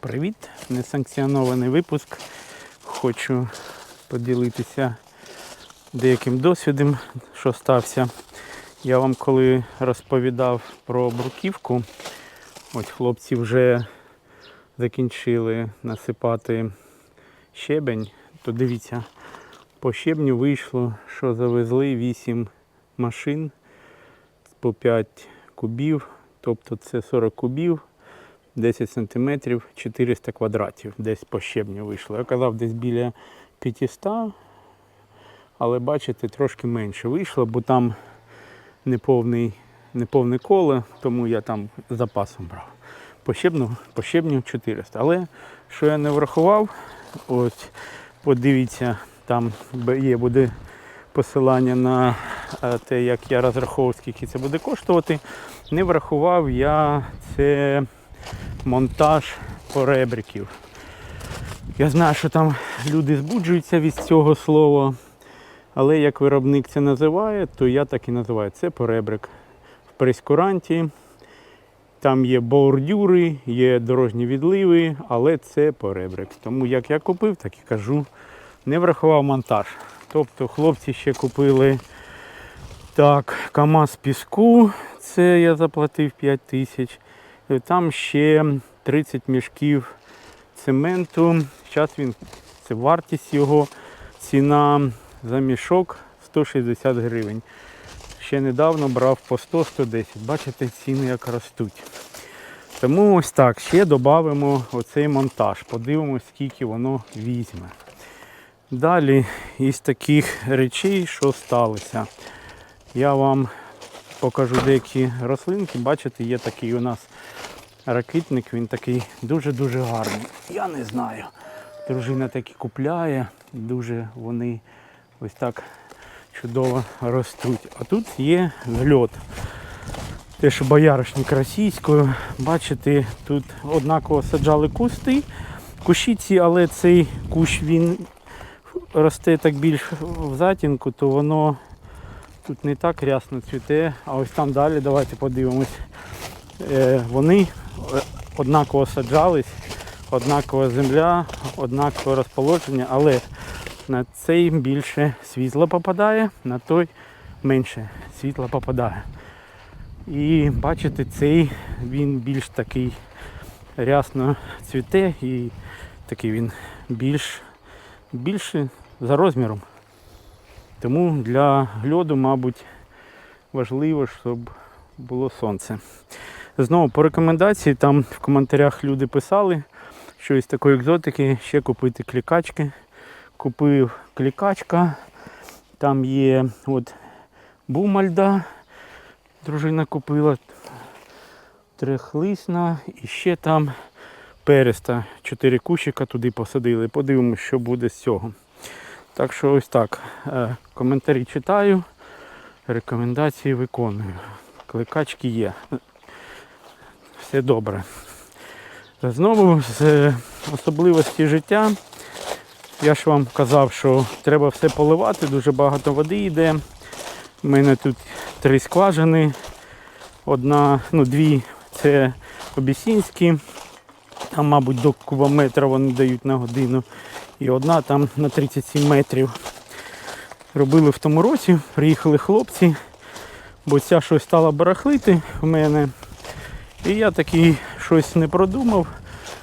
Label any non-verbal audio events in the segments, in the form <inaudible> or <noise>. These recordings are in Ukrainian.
Привіт! Несанкціонований випуск. Хочу поділитися деяким досвідом, що стався. Я вам коли розповідав про бруківку, ось хлопці вже закінчили насипати щебень, то дивіться, по щебню вийшло, що завезли 8 машин по 5 кубів, тобто це 40 кубів. 10 сантиметрів, 400 квадратів десь по щебню вийшло. Я казав десь біля 500, але бачите, трошки менше вийшло, бо там неповний, неповне коло, тому я там запасом брав. По щебню, по щебню 400. Але що я не врахував, ось подивіться, там є буде посилання на е, те, як я розраховував, скільки це буде коштувати. Не врахував я це монтаж поребриків. Я знаю, що там люди збуджуються від цього слова, але як виробник це називає, то я так і називаю. Це поребрик. В прескуранті там є бордюри, є дорожні відливи, але це поребрик. Тому як я купив, так і кажу, не врахував монтаж. Тобто хлопці ще купили так, КАМАЗ піску, це я заплатив 5 тисяч. Там ще 30 мішків цементу. Зараз він, це вартість його, ціна за мішок 160 гривень. Ще недавно брав по 100-110. Бачите, ціни як ростуть. Тому ось так, ще додамо оцей монтаж. Подивимось, скільки воно візьме. Далі із таких речей, що сталося. Я вам покажу деякі рослинки. Бачите, є такий у нас ракитник, він такий дуже-дуже гарний. Я не знаю. Дружина такі купляє, дуже вони ось так чудово ростуть. А тут є гльот. Теж бояришник російською. Бачите, тут однаково саджали кусти, кущиці, але цей кущ він росте так більш в затінку, то воно тут не так рясно цвіте, а ось там далі давайте подивимось. Е, Вони е, однаково саджались, однакова земля, однакове розположення, але на цей більше світла попадає, на той менше світла попадає. І бачите, цей він більш такий рясно цвіте і такий він більш більше за розміром. Тому для льоду, мабуть, важливо, щоб було сонце. Знову по рекомендації, там в коментарях люди писали, що із такої екзотики ще купити клікачки. Купив клікачка, там є от бумальда, дружина купила трехлисна і ще там переста. Чотири кущика туди посадили. Подивимось, що буде з цього. Так що ось так. Е, Коментарі читаю, рекомендації виконую. Кликачки є. Все добре. Знову з е, особливості життя. Я ж вам казав, що треба все поливати, дуже багато води йде. У мене тут три скважини. Одна, ну дві це обісінські. Там, мабуть, до кубометра вони дають на годину. І одна там на 37 метрів. Робили в тому році, приїхали хлопці, бо ця щось стала барахлити в мене. І я такий щось не продумав.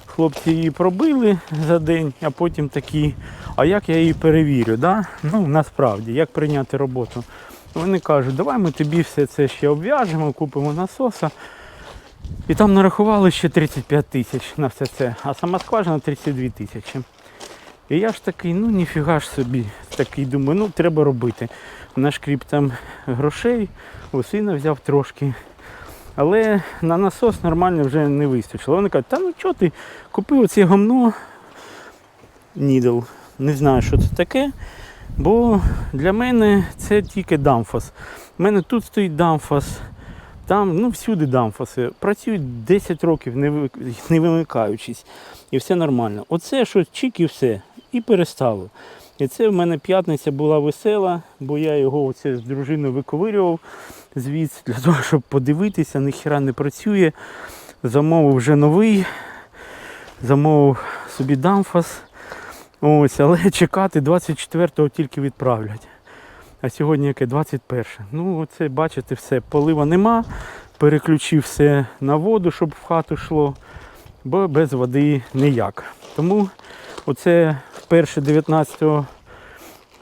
Хлопці її пробили за день, а потім такі, а як я її перевірю? Да? Ну, насправді, як прийняти роботу. Вони кажуть, давай ми тобі все це ще обв'яжемо, купимо насоса. І там нарахували ще 35 тисяч на все це, а сама скважина 32 тисячі. І я ж такий, ну ніфіга ж собі, такий думаю, ну треба робити. Нашкріп там грошей, у сина взяв трошки. Але на насос нормально вже не вистачило. Вони кажуть, та ну чого ти купив оце гомно Нідл. Не знаю, що це таке. Бо для мене це тільки дамфос. У мене тут стоїть дамфос, там ну, всюди дамфоси. Працюють 10 років, не вимикаючись. І все нормально. Оце що чик і все. І перестало. І це в мене п'ятниця була весела, бо я його оце з дружиною виковирював звідси для того, щоб подивитися, ніхіра не працює. Замовив вже новий. замовив собі дамфас. Ось, але чекати 24-го тільки відправлять. А сьогодні яке 21. Ну, оце бачите, все, полива нема. Переключив все на воду, щоб в хату йшло, бо без води ніяк. Тому оце вперше 19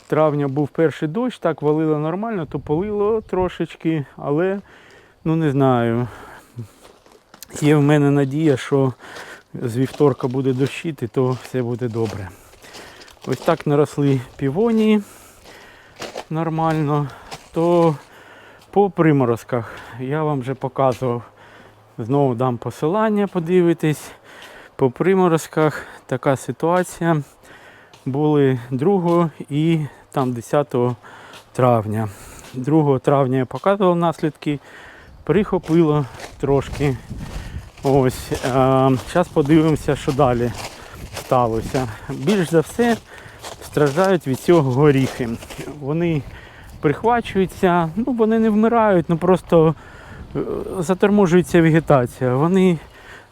травня був перший дощ, так валило нормально, то полило трошечки, але ну не знаю. Є в мене надія, що з вівторка буде дощити, то все буде добре. Ось так наросли півонії нормально, то по приморозках я вам вже показував. Знову дам посилання, подивитись. По приморозках така ситуація. Були 2 і там 10 травня. 2 травня я показував наслідки, прихопило трошки. Ось. Зараз подивимося, що далі сталося. Більш за все страждають від цього горіхи. Вони прихвачуються, ну вони не вмирають, ну просто е, заторможується вегетація. Вони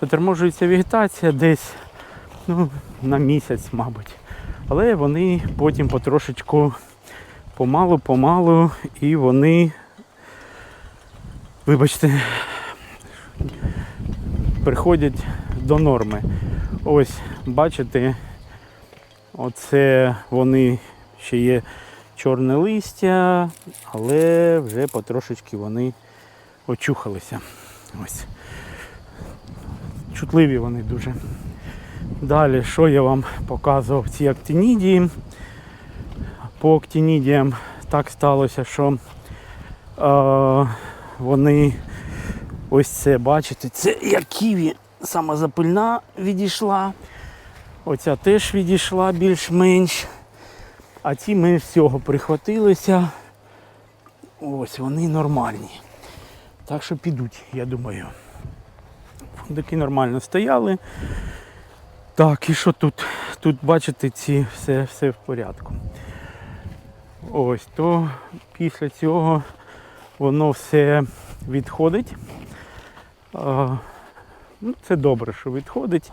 заторможується вегетація десь ну, на місяць, мабуть. Але вони потім потрошечку помалу-помалу і вони, вибачте, приходять до норми. Ось, бачите, оце вони ще є чорне листя, але вже потрошечки вони очухалися. Ось. Чутливі вони дуже. Далі, що я вам показував, ці актинідії. По актинідіям так сталося, що е, вони ось це, бачите, це як ківі, сама запильна відійшла. Оця теж відійшла більш-менш. А ці менш всього прихватилися. Ось вони нормальні. Так що підуть, я думаю. Фундуки нормально стояли. Так, і що тут? Тут бачите, ці все, все в порядку. Ось, то після цього воно все відходить. Ну, Це добре, що відходить.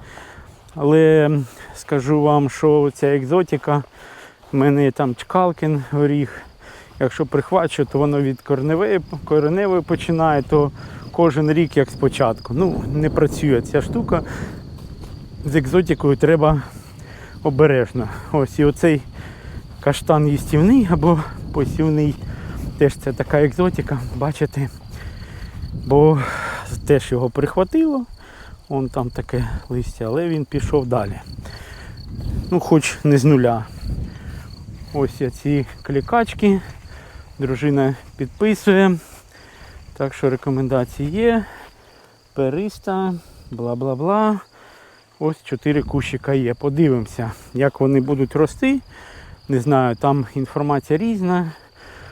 Але скажу вам, що ця екзотика, в мене там чкалкін горіх. Якщо прихвачу, то воно від корневої, кореневої починає, то кожен рік як спочатку. Ну, не працює ця штука. З екзотикою треба обережно. Ось і оцей каштан їстівний або посівний. Теж це така екзотика, бачите. Бо теж його прихватило. Вон там таке листя, але він пішов далі. Ну, хоч не з нуля. Ось ці клікачки. Дружина підписує. Так що рекомендації є. Периста, бла-бла-бла. Ось 4 кущика є. Подивимося, як вони будуть рости. Не знаю, там інформація різна.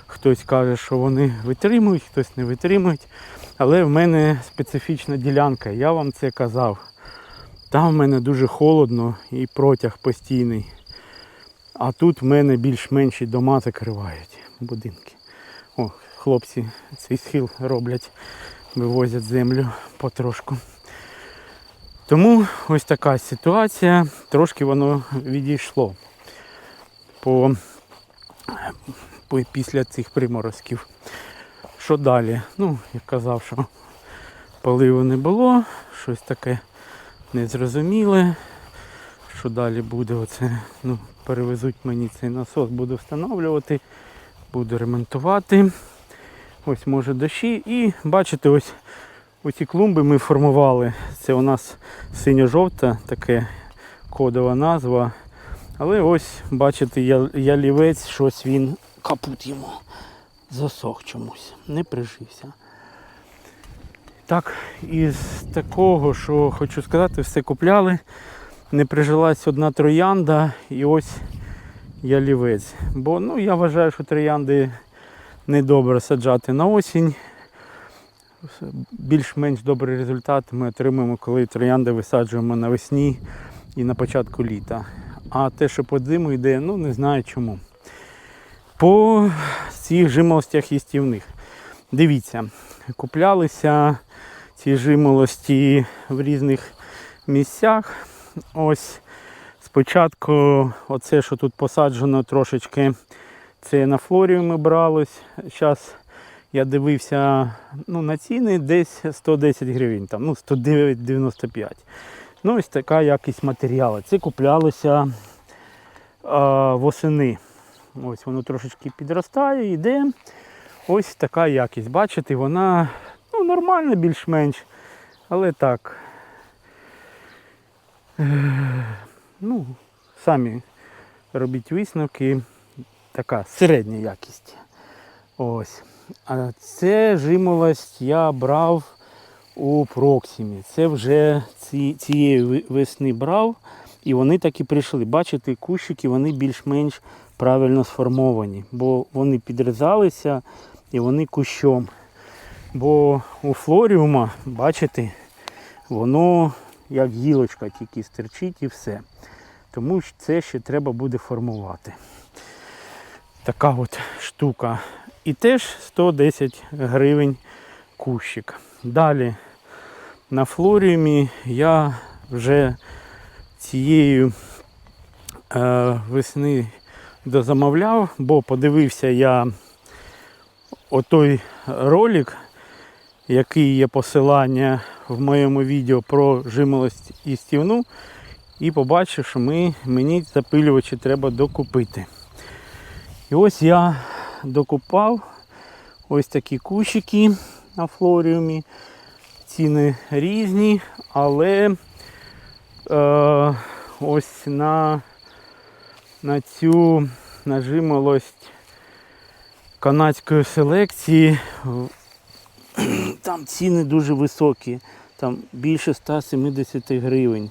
Хтось каже, що вони витримують, хтось не витримують. Але в мене специфічна ділянка, я вам це казав. Там в мене дуже холодно і протяг постійний. А тут в мене більш-менші дома закривають будинки. О, хлопці цей схил роблять, вивозять землю потрошку. Тому ось така ситуація, трошки воно відійшло по, по після цих приморозків. Що далі? Ну, я казав, що поливу не було, щось таке незрозуміле. Що далі буде оце, ну, перевезуть мені цей насос, буду встановлювати, буду ремонтувати. Ось може дощі. І бачите, ось оці клумби ми формували. Це у нас синьо-жовта, таке кодова назва. Але ось, бачите, ялівець, щось він капут йому засох чомусь, не прижився. Так, із такого, що хочу сказати, все купляли. Не прижилась одна троянда і ось ялівець. Бо ну, я вважаю, що троянди недобре саджати на осінь. Більш-менш добрий результат ми отримуємо, коли троянди висаджуємо навесні і на початку літа. А те, що по зиму йде, ну не знаю чому. По цих жимолостях їстівних. Дивіться, куплялися ці жимолості в різних місцях. ось спочатку оце, що тут посаджено трошечки, це на флоріумі бралось. Зараз я дивився ну, на ціни десь 110 гривень, там, ну 109,95. Ну, ось така якість матеріалу. Це куплялося а, восени. Ось воно трошечки підростає, йде. Ось така якість. Бачите, вона ну, нормальна більш-менш. Але так. Ну, самі робіть висновки. Така середня якість. Ось. А це жимолость я брав у Проксимі. Це вже ці, цієї весни брав. І вони так і прийшли. Бачите, кущики вони більш-менш правильно сформовані, бо вони підрізалися і вони кущом. Бо у флоріума, бачите, воно як гілочка тільки стерчить і все. Тому це ще треба буде формувати. Така от штука. І теж 110 гривень кущик. Далі на флоріумі я вже цієї е, весни дозамовляв, бо подивився я отой ролик, який є посилання в моєму відео про жимолость і стівну, і побачив, що ми, мені запилювачі треба докупити. І ось я докупав ось такі кущики на флоріумі. Ціни різні, але е, ось на, на цю нажимолость канадської селекції там ціни дуже високі, там більше 170 гривень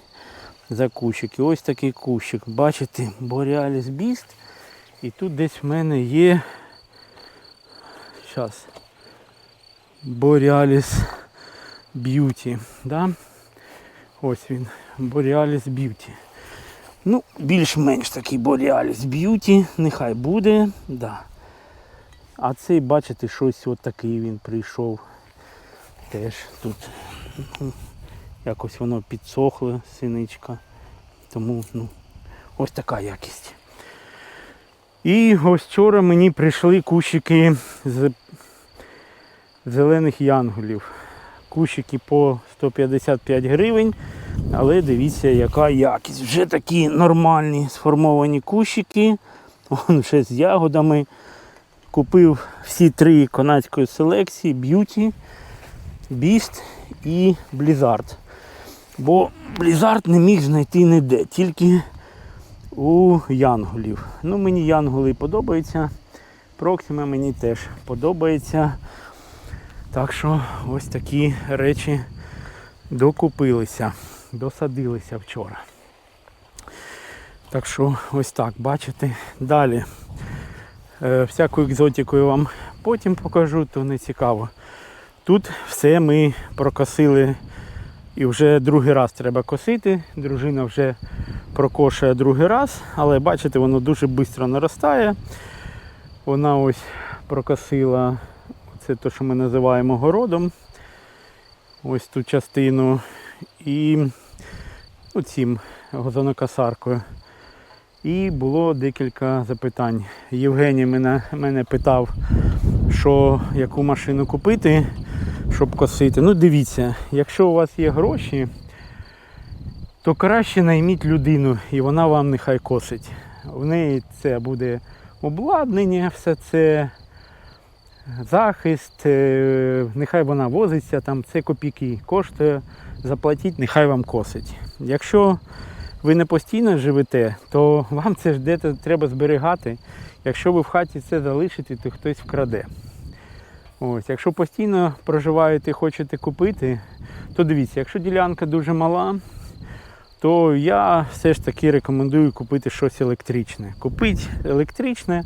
за кущик. І ось такий кущик. Бачите, Borealis Beast. І тут десь в мене є. Зараз. Borealis Beauty. Да? Ось він. Borealis Beauty. Ну, більш-менш такий Borealis Beauty. Нехай буде. Да. А цей, бачите, щось от такий він прийшов. Теж тут ну, якось воно підсохло, синичка. Тому ну, ось така якість. І ось вчора мені прийшли кущики з зелених янголів. Кущики по 155 гривень. Але дивіться, яка якість. Вже такі нормальні сформовані кущики. Вон вже з ягодами. Купив всі три канадської селекції Beauty, Beast і Blizzard. Бо Blizzard не міг знайти ніде, тільки у янголів. Ну, мені янголи подобаються. Проксима мені теж подобається. Так що ось такі речі докупилися, досадилися вчора. Так що ось так, бачите. Далі. Е, всяку екзотику я вам потім покажу, то не цікаво. Тут все ми прокосили і вже другий раз треба косити. Дружина вже прокошує другий раз, але бачите, воно дуже швидко наростає. Вона ось прокосила це те, що ми називаємо городом. Ось ту частину. І цим газонокосаркою. І було декілька запитань. Євгеній мене, мене питав, що яку машину купити, щоб косити. Ну, дивіться, якщо у вас є гроші, то краще найміть людину і вона вам нехай косить. В неї це буде обладнання, все це захист, е, нехай вона возиться, там це копійки коштує, заплатіть, нехай вам косить. Якщо ви не постійно живете, то вам це ж де треба зберігати. Якщо ви в хаті це залишите, то хтось вкраде. Ось, якщо постійно проживаєте і хочете купити, то дивіться, якщо ділянка дуже мала, то я все ж таки рекомендую купити щось електричне. Купити електричне,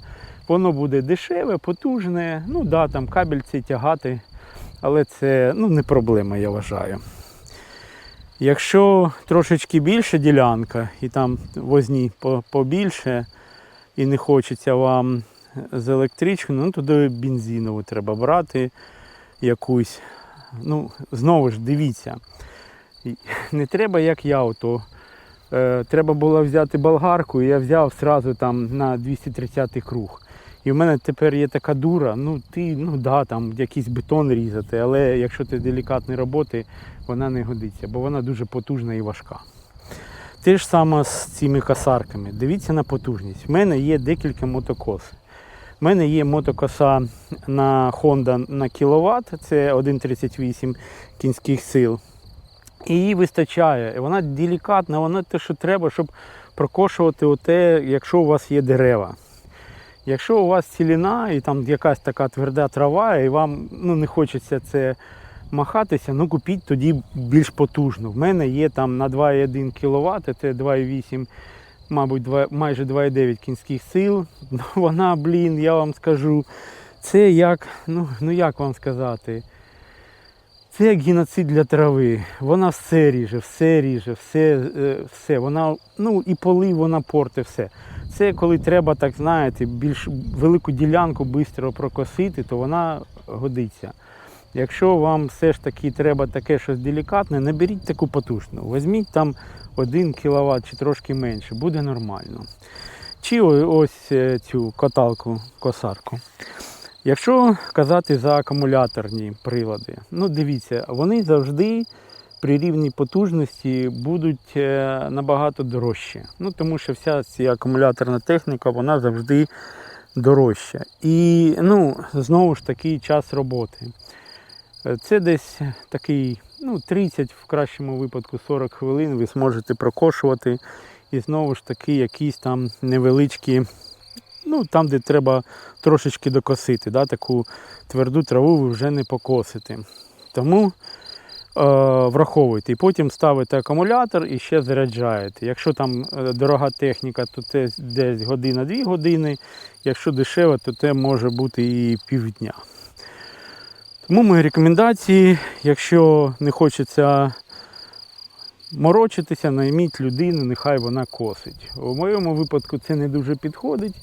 воно буде дешеве, потужне. Ну да, там кабель цей тягати, але це ну, не проблема, я вважаю. Якщо трошечки більша ділянка і там возні побільше, і не хочеться вам з електричною, ну тоді бензинову треба брати якусь. Ну, знову ж дивіться, <laughs> не треба, як я, ото Е, треба було взяти болгарку, і я взяв сразу там на 230 круг. І в мене тепер є така дура, ну ти, ну да, там якийсь бетон різати, але якщо ти делікатні роботи, вона не годиться, бо вона дуже потужна і важка. Те ж саме з цими косарками. Дивіться на потужність. В мене є декілька мотокос. У мене є мотокоса на Honda на кіловат, це 1,38 кінських сил. І її вистачає. Вона делікатна, вона те, що треба, щоб прокошувати оте, якщо у вас є дерева. Якщо у вас ціліна і там якась така тверда трава, і вам ну, не хочеться це махатися, ну купіть тоді більш потужну. В мене є там на 2,1 кВт, це 2,8, мабуть, 2, майже 2,9 кінських сил. <laughs> Вона, блін, я вам скажу, це як, ну, ну як вам сказати, це як геноцид для трави. Вона все ріже, все ріже, все, е, все. Вона, ну і поли вона порте все. Це коли треба, так знаєте, більш велику ділянку швидко прокосити, то вона годиться. Якщо вам все ж таки треба таке щось делікатне, не беріть таку потужну. Візьміть там 1 кВт чи трошки менше, буде нормально. Чи ось е, цю каталку, косарку. Якщо казати за акумуляторні прилади, ну дивіться, вони завжди при рівній потужності будуть е, набагато дорожчі. Ну тому що вся ця акумуляторна техніка вона завжди дорожча. І ну, знову ж таки час роботи. Е, Це десь такий ну, 30, в кращому випадку 40 хвилин ви зможете прокошувати. І знову ж таки якісь там невеличкі, ну там, де треба трошечки докосити. Да? Таку тверду траву ви вже не покосите. Тому е, враховуйте. І потім ставите акумулятор і ще заряджаєте. Якщо там е, дорога техніка, то це десь година-дві години. Якщо дешево, то це може бути і півдня. Тому мої рекомендації, якщо не хочеться морочитися, найміть людину, нехай вона косить. У моєму випадку це не дуже підходить.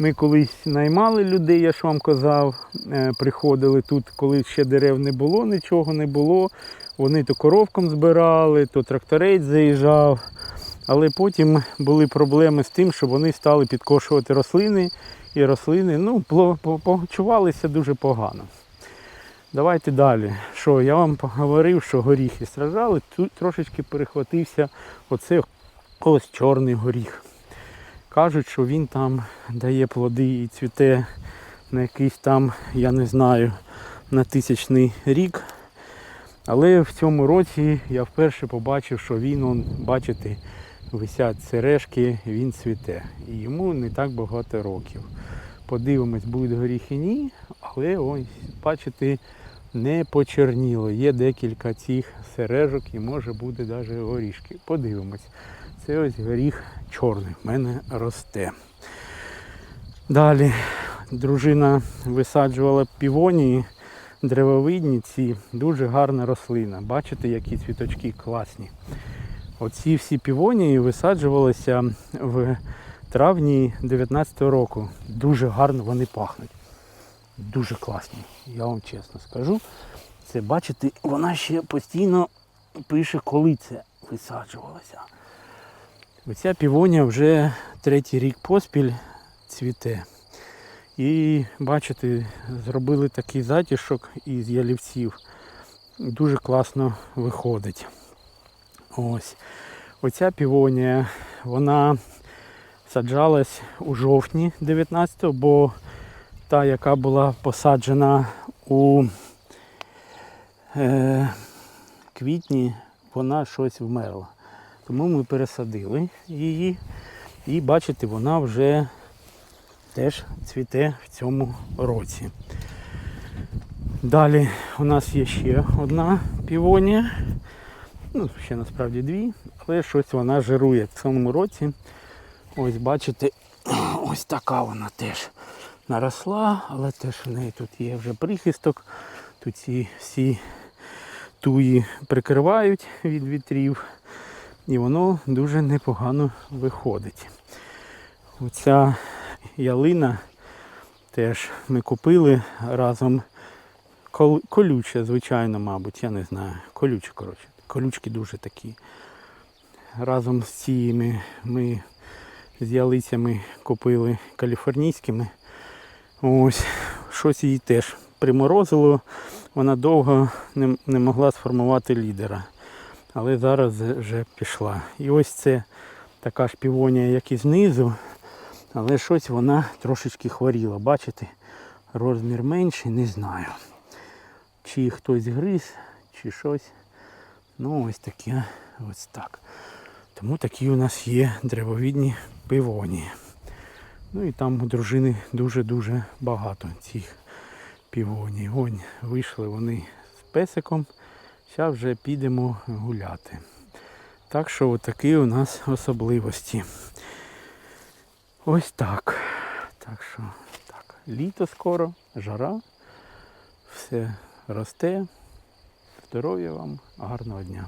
Ми колись наймали людей, я ж вам казав, е, приходили тут, коли ще дерев не було, нічого не було. Вони то коровком збирали, то тракторець заїжджав. Але потім були проблеми з тим, що вони стали підкошувати рослини, і рослини ну, почувалися дуже погано. Давайте далі. Що я вам поговорив, що горіхи страждали, тут трошечки перехватився оце ось чорний горіх. Кажуть, що він там дає плоди і цвіте на якийсь там, я не знаю, на тисячний рік. Але в цьому році я вперше побачив, що він, он, бачите, висять сережки, він цвіте. І йому не так багато років. Подивимось, будуть горіхи ні, але ось, бачите, не почерніло. Є декілька цих сережок і може бути навіть горішки. Подивимось. Це ось горіх чорний в мене росте. Далі дружина висаджувала півонії древовидні ці, дуже гарна рослина. Бачите, які цвіточки класні. Оці всі півонії висаджувалися в травні 19-го року. Дуже гарно вони пахнуть. Дуже класні, я вам чесно скажу. Це бачите, вона ще постійно пише, коли це висаджувалося. Оця півонія вже третій рік поспіль цвіте. І бачите, зробили такий затішок із ялівців. Дуже класно виходить. Ось. Оця півонія, вона саджалась у жовтні 19-го, бо та, яка була посаджена у е, квітні, вона щось вмерла. Тому ми пересадили її. І бачите, вона вже теж цвіте в цьому році. Далі у нас є ще одна півонія. Ну, ще насправді дві, але щось вона жирує в цьому році. Ось бачите, <clears throat> ось така вона теж наросла, але теж в неї тут є вже прихисток. Тут ці всі туї прикривають від вітрів. І воно дуже непогано виходить. Оця ялина теж ми купили разом. Кол- Колюча, звичайно, мабуть, я не знаю. Колюча, коротше. Колючки дуже такі разом з цими ми з ялицями купили каліфорнійськими. Ось, щось її теж приморозило. Вона довго не, не могла сформувати лідера. Але зараз вже пішла. І ось це така ж півонія, як і знизу. Але щось вона трошечки хворіла. Бачите? Розмір менший, не знаю. Чи хтось гриз, чи щось. Ну ось таке, ось так. Тому такі у нас є древовідні пивоні. Ну і там у дружини дуже-дуже багато цих півоній. Вон вийшли вони з песиком. Зараз вже підемо гуляти. Так що отакі у нас особливості. Ось так. Так що так. Літо скоро, жара, все росте. Здоров'я вам, гарного дня.